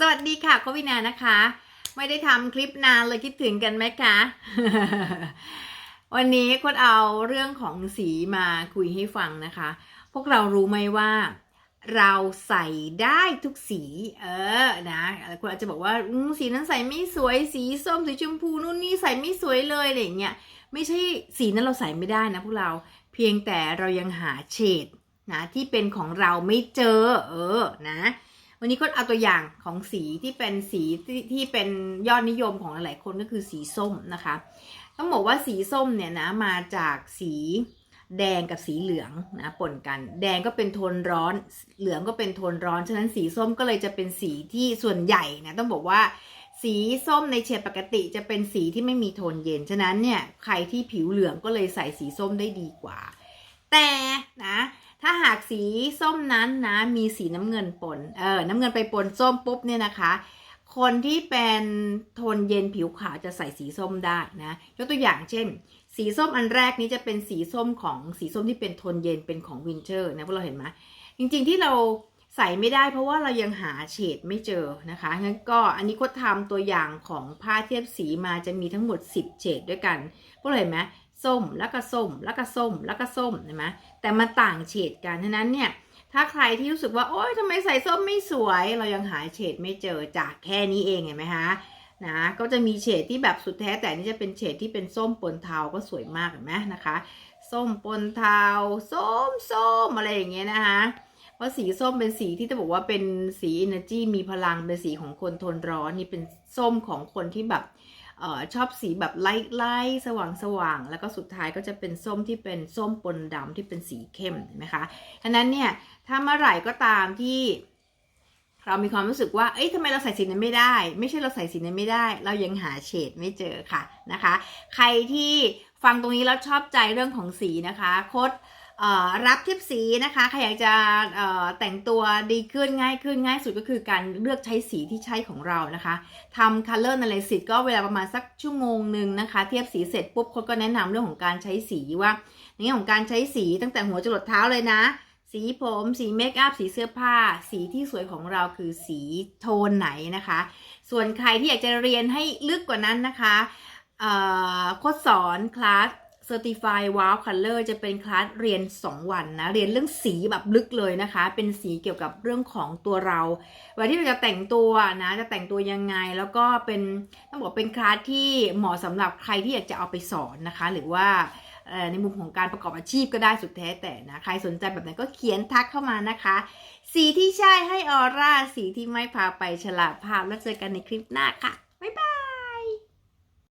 สวัสดีค่ะโควินานะคะ ไม่ได้ทำคลิปนานเลยคิดถึงกันไหมคะ วันนี้คนเอาเรื่องของสีมาคุยให้ฟังนะคะ พวกเรารู้ไหมว่า เราใส่ได้ทุกสี เออนะคนอาจจะบอกว่าสีนั้นใส่ไม่สวยสีส้มสีชมพูนู่นนี่ใส่ไม่สวยเลยอะไรอย่างเงี้ยไม่ใช่สีนั้นเราใส่ไม่ได้นะพวกเราเพียงแต่เรายังหาเฉดนะที่เป็นของเราไม่เจอ เออนะ วันนี้ก็เอาตัวอย่างของสีที่เป็นสีที่ที่เป็นยอดนิยมของหลายๆคนก็คือสีส้มนะคะ ต้องบอกว่าสีส้มเนี่ยนะมาจากสีแดงกับสีเหลืองนะปนกัน แดงก็เป็นโทนร้อน เหลืองก็เป็นโทนร้อน ฉะนั้นสีส้มก็เลยจะเป็นสีที่ส่วนใหญ่นะต้องบอกว่าสีส้มในเฉดปกติจะเป็นสีที่ไม่มีโทนเย็น ฉะนั้นเนี่ยใครที่ผิวเหลืองก็เลยใส่สีส้มได้ดีกว่า แต่นะ ถ้าหากสีส้มนั้นนะ มีสีน้ำเงินปน เออ น้ำเงินไปปนส้มปุ๊บเนี่ยนะคะ คนที่เป็นโทนเย็นผิวขาวจะใส่สีส้มได้นะ ยกตัวอย่างเช่น สีส้มอันแรกนี้จะเป็นสีส้มของสีส้มที่เป็นโทนเย็นเป็นของวินเทอร์นะพวกเราเห็นไหมจริงๆที่เราใส่ไม่ได้เพราะว่าเรายังหาเฉดไม่เจอนะคะงั้นก็อันนี้ก็ทำตัวอย่างของผ้าเทียบสีมาจะมีทั้งหมด 10 เฉดด้วยกันพวกเราเห็นไหม ส้มแล้วก็ส้มแล้วก็ส้มแล้วก็ส้มเห็นไหมแต่มาต่างเฉดกันฉะนั้นเนี่ยถ้าใครที่รู้สึกว่าโอ๊ยทำไมใส่ส้มไม่สวย เรายังหาเฉดไม่เจอจากแค่นี้เองเห็นไหมคะนะก็จะมีเฉดที่แบบสุดแท้แต่นี่จะเป็นเฉดที่เป็นส้มปนเทาก็สวยมากเห็นไหมนะคะส้มปนเทาส้มส้มอะไรอย่างเงี้ยนะคะเพราะสีส้มเป็นสีที่จะบอกว่าเป็นสี energy มีพลังเป็นสีของคนทนร้อนนี่เป็นส้มของคนที่แบบ ออชอบสีแบบไล่ไล่สว่างสว่างแล้วก็สุดท้ายก็จะเป็นส้มที่เป็นส้มปนดำที่เป็นสีเข้มเห็นไหมคะฉะนั้นเนี่ยถ้าเมื่อไหร่ก็ตามที่เรามีความรู้สึกว่า เอ้ยทำไมเราใส่สีนั้นไม่ได้ ไม่ใช่เราใส่สีนั้นไม่ได้ เรายังหาเฉดไม่เจอค่ะนะคะ ใครที่ฟังตรงนี้แล้วชอบใจเรื่องของสีนะคะ โค้ด รับทิปสีนะคะใครอยากจะแต่งตัวดีขึ้นง่ายขึ้นง่ายสุดก็คือการเลือกใช้สีที่ใช่ของเรานะคะทำ color analysis ก็เวลาประมาณสักชั่วโมงหนึ่งนะคะ เทียบสีเสร็จปุ๊บคนก็แนะนำเรื่องของการใช้สีว่าในแง่ของการใช้สีตั้งแต่หัวจรดเท้าเลยนะ สีผม สีเมคอัพสีเสื้อผ้า สีที่สวยของเราคือสีโทนไหนนะคะ ส่วนใครที่อยากจะเรียนให้ลึกกว่านั้นนะคะโค้ดสอนคลาส Certified Wow Color จะเป็นคลาสเรียน 2 วันนะ เรียนเรื่องสีแบบลึกเลยนะคะ เป็นสีเกี่ยวกับเรื่องของตัวเราเวลาที่เราจะแต่งตัวนะ จะแต่งตัวยังไง แล้วก็เป็นต้องบอกเป็นคลาสที่เหมาะสำหรับใครที่อยากจะเอาไปสอนนะคะ หรือว่าในมุมของการประกอบอาชีพก็ได้สุดแท้แต่นะ ใครสนใจแบบไหนก็เขียนทักเข้ามานะคะ สีที่ใช่ให้ออร่า สีที่ไม่พาไปฉลาดภาพแล้วเจอกันในคลิปหน้าค่ะ